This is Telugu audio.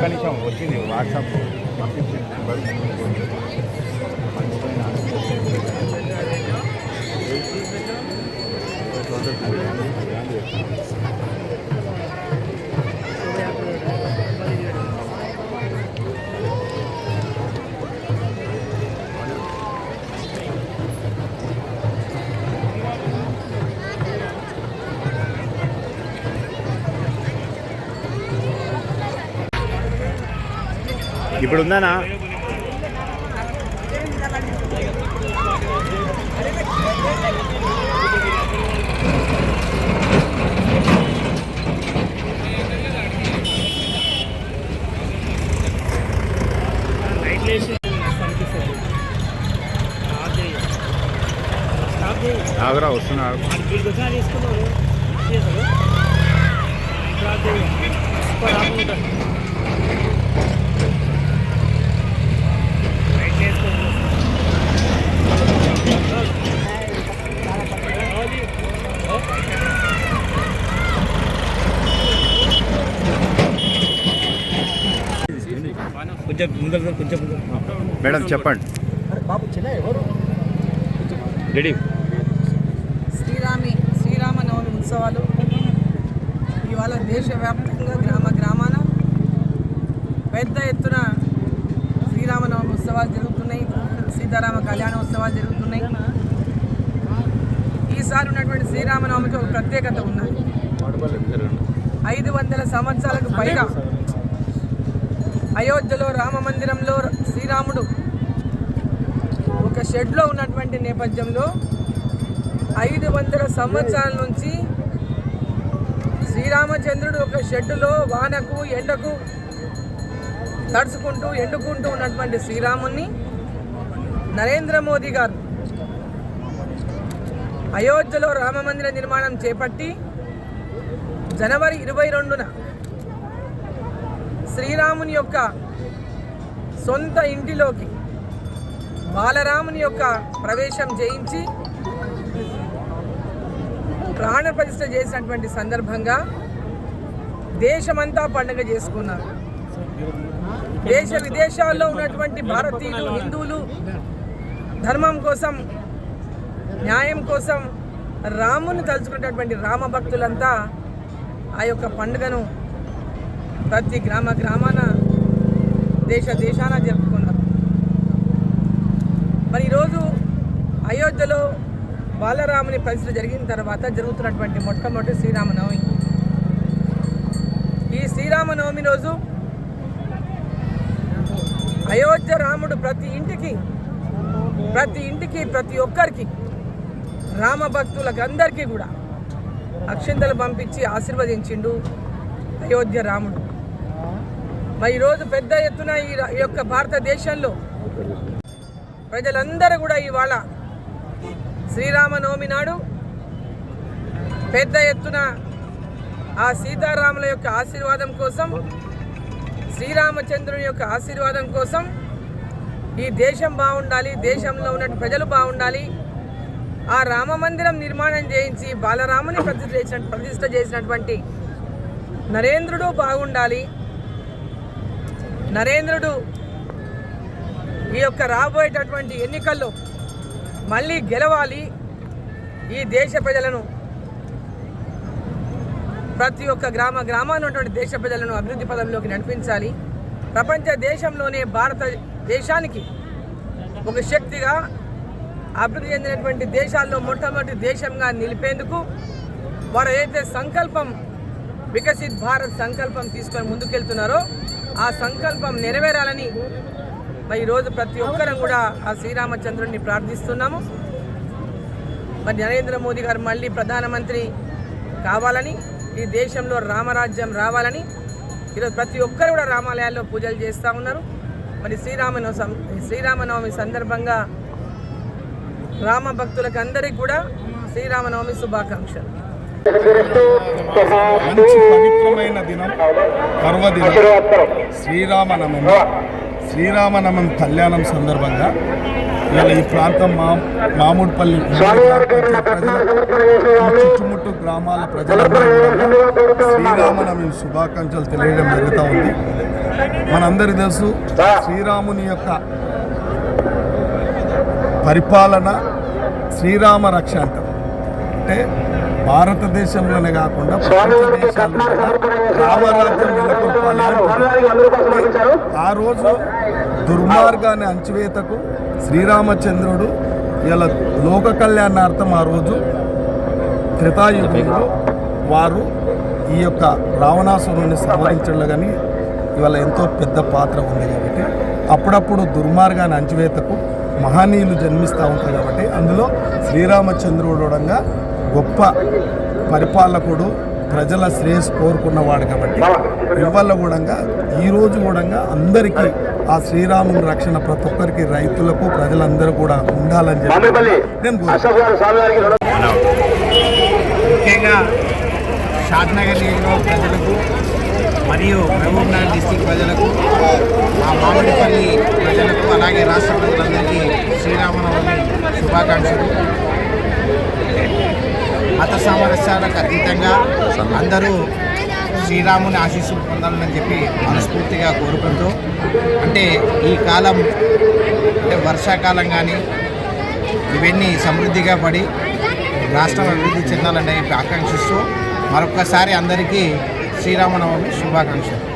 ఒక నిమిషం వచ్చింది వాట్సాప్ ఇప్పుడు ఉందానా ఆగరా వస్తున్నారు కొంచెం ముందర కొంచెం మేడం చెప్పండి. రెడీ. శ్రీరామి శ్రీరామనవమి ఉత్సవాలు. ఇవాళ దేశవ్యాప్తంగా గ్రామ గ్రామాన పెద్ద ఎత్తున శ్రీరామనవమి ఉత్సవాలు జరుగుతున్నాయి. సీతారామ కళ్యాణ ఉత్సవాలు జరుగుతున్నాయి. ఈసారి ఉన్నటువంటి శ్రీరామనవమికి ఒక ప్రత్యేకత ఉన్నది. ఐదు వందల సంవత్సరాలకు పైగా అయోధ్యలో రామ మందిరంలో శ్రీరాముడు ఒక షెడ్లో ఉన్నటువంటి నేపథ్యంలో ఐదు వందల సంవత్సరాల నుంచి శ్రీరామచంద్రుడు ఒక షెడ్డులో వానకు ఎండకు తడుచుకుంటూ ఎండుకుంటూ ఉన్నటువంటి శ్రీరాముని నరేంద్ర మోదీ గారు అయోధ్యలో రామ మందిర నిర్మాణం చేపట్టి జనవరి ఇరవై రెండున శ్రీరాముని యొక్క సొంత ఇంటిలోకి బాలరాముని యొక్క ప్రవేశం చేయించి ప్రాణప్రతిష్ఠ చేసినటువంటి సందర్భంగా దేశమంతా పండుగ చేసుకున్నారు. దేశ విదేశాల్లో ఉన్నటువంటి భారతీయులు హిందువులు ధర్మం కోసం న్యాయం కోసం రాముని తలుచుకున్నటువంటి రామభక్తులంతా ఆ యొక్క పండుగను ప్రతి గ్రామ గ్రామాన దేశ దేశాన జరుపుకున్నారు మరి ఈరోజు అయోధ్యలో బాలరాముని పరిస్థితి జరిగిన తర్వాత జరుగుతున్నటువంటి మొట్టమొదటి శ్రీరామనవమి. ఈ శ్రీరామనవమి రోజు అయోధ్య రాముడు ప్రతి ఇంటికి ప్రతి ఇంటికి ప్రతి ఒక్కరికి రామ భక్తులకు అందరికీ కూడా అక్షింతలు పంపించి ఆశీర్వదించిండు అయోధ్య రాముడు. మరి ఈరోజు పెద్ద ఎత్తున ఈ యొక్క భారతదేశంలో ప్రజలందరూ కూడా ఇవాళ శ్రీరామనవమి నాడు పెద్ద ఎత్తున ఆ సీతారాముల యొక్క ఆశీర్వాదం కోసం శ్రీరామచంద్రుని యొక్క ఆశీర్వాదం కోసం ఈ దేశం బాగుండాలి దేశంలో ఉన్న ప్రజలు బాగుండాలి. ఆ రామ మందిరం నిర్మాణం చేయించి బాలరాముని ప్రతిష్ఠ చేసిన ప్రతిష్ట చేసినటువంటి నరేంద్రుడు బాగుండాలి. నరేంద్రుడు ఈ యొక్క రాబోయేటటువంటి ఎన్నికల్లో మళ్ళీ గెలవాలి ఈ దేశ ప్రజలను. ప్రతి ఒక్క గ్రామ గ్రామాన్ని ఉన్నటువంటి దేశ ప్రజలను అభివృద్ధి పదంలోకి నడిపించాలి. ప్రపంచ దేశంలోనే భారతదేశానికి ఒక శక్తిగా అభివృద్ధి చెందినటువంటి దేశాల్లో మొట్టమొదటి దేశంగా నిలిపేందుకు వారు ఏదైతే సంకల్పం వికసిత్ భారత్ సంకల్పం తీసుకొని ముందుకెళ్తున్నారో ఆ సంకల్పం నెరవేరాలని మరి ఈరోజు ప్రతి ఒక్కరం కూడా ఆ శ్రీరామచంద్రుడిని ప్రార్థిస్తున్నాము. మరి నరేంద్ర మోదీ గారు మళ్ళీ ప్రధానమంత్రి కావాలని ఈ దేశంలో రామరాజ్యం రావాలని ఈరోజు ప్రతి ఒక్కరు కూడా రామాలయాల్లో పూజలు చేస్తూ ఉన్నారు. మరి శ్రీరామనవ సం- శ్రీరామనవమి సందర్భంగా రామ భక్తులకు అందరికీ కూడా శ్రీరామనవమి శుభాకాంక్షలు. మంచి పవిత్రమైన దినం పర్వదినం శ్రీరామనవమి. శ్రీరామనవమి కళ్యాణం సందర్భంగా ఇవాళ ఈ ప్రాంతం మా మామూడుపల్లి చుట్టుముట్టు గ్రామాల ప్రజలందరూ శ్రీరామనవమి శుభాకాంక్షలు తెలియడం జరుగుతూ ఉంది. మనందరి తెలుసు శ్రీరాముని యొక్క పరిపాలన శ్రీరామ రక్ష అంటారు. అంటే భారతదేశంలోనే కాకుండా రామరాజ్యం నెలకొల్పాలి. ఆ రోజు దుర్మార్గాన్ని అంచువేతకు శ్రీరామచంద్రుడు ఇలా లోక కళ్యాణార్థం ఆ రోజు త్రితాయుగంలో వారు ఈ యొక్క రావణాసురుని సంహరించడంలో కానీ ఇవాళ ఎంతో పెద్ద పాత్ర ఉంది కాబట్టి అప్పుడప్పుడు దుర్మార్గాన్ని అంచివేతకు మహనీయులు జన్మిస్తూ ఉంటారు కాబట్టి అందులో శ్రీరామచంద్రుడు కూడా గొప్ప పరిపాలకుడు ప్రజల శ్రేయస్ కోరుకున్నవాడు కాబట్టి ఇవాళ కూడా ఈరోజు కూడా అందరికీ ఆ శ్రీరాముని రక్షణ ప్రతి ఒక్కరికి రైతులకు ప్రజలందరూ కూడా ఉండాలని చెప్పి నేను. ముఖ్యంగా షాద్నగర్ నియోజకవర్గ ప్రజలకు మరియు మహబూబ్ నగర్ డిస్టిక్ ప్రజలకు మా మామిడిపల్లి ప్రజలకు అలాగే రాష్ట్ర ప్రజలందరికీ శ్రీరామనవమి శుభాకాంక్షలు మత సామరస్యాలకు అతీతంగా అందరూ శ్రీరాముని ఆశీస్సులు పొందాలని చెప్పి మనస్ఫూర్తిగా కోరుకుంటూ అంటే ఈ కాలం అంటే వర్షాకాలం కానీ ఇవన్నీ సమృద్ధిగా పడి రాష్ట్రం అభివృద్ధి చెందాలని చెప్పి ఆకాంక్షిస్తూ మరొక్కసారి అందరికీ శ్రీరామనవమి శుభాకాంక్షలు.